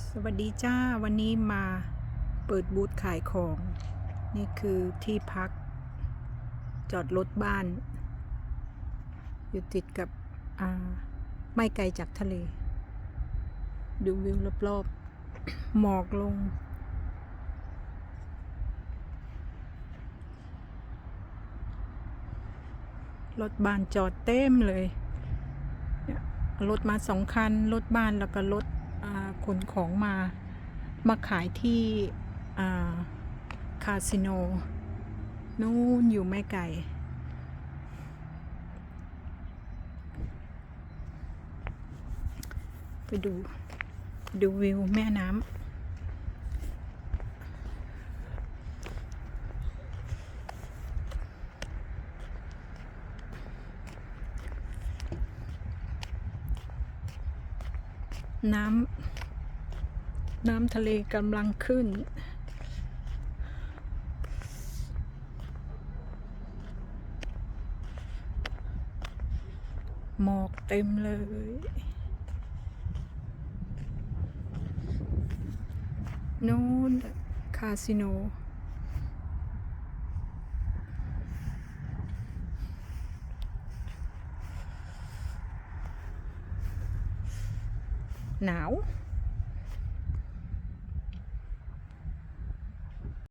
สวัสดีจ้า วันนี้มาเปิดบูธขายของ นี่คือที่พัก จอดรถบ้าน อยู่ติดกับอาไม่ไกลจากทะเล ดูวิวรอบๆหมอกลง รถบ้านจอดเต็มเลย รถมาสองคัน รถบ้านแล้วก็รถ ขนของมามาขายที่คาสิโนนู่นอยู่ไม่ไกลไปดู ดูวิวแม่น้ำ น้ำน้ำทะเลกำลังขึ้น หมอกเต็มเลยนู่นคาสิโน หนาว